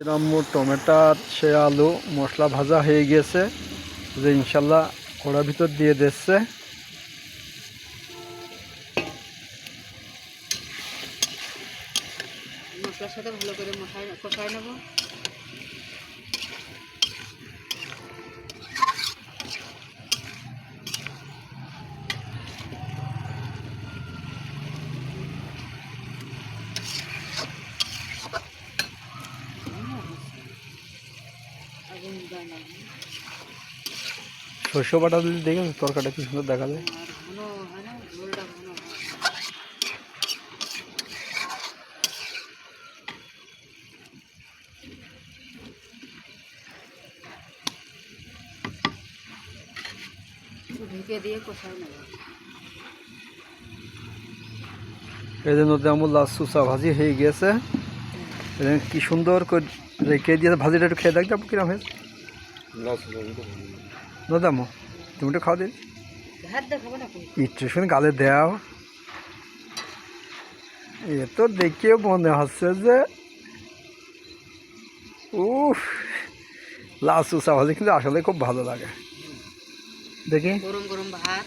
রাম্মু টমেটার, সে আলু, মশলা ভাজা হয়ে গেছে। যে ইনশাল্লাহ কড়া ভিতর দিয়ে দিচ্ছে। মশলার সাথে ভালো করে মশাই কষাই শস্য বাটা দিলে দেখেন তরকারিটা কি সুন্দর দেখা যায়। এই যে নদী আমুল লাল সুসা ভাজি হয়ে এখানে কি সুন্দর করে রেখে দিয়ে ভাজিটা একটু খেয়ে দেখতে কিরম হয়েছে? নদামো তুমি একটু খাওয়া দিন না একটু শুনে গালে দেও এ তো দেখে মনে হচ্ছে যে উফ লাল সুসা ভাজি কিন্তু আসলে খুব ভালো লাগে। দেখি। গরম গরম ভাত।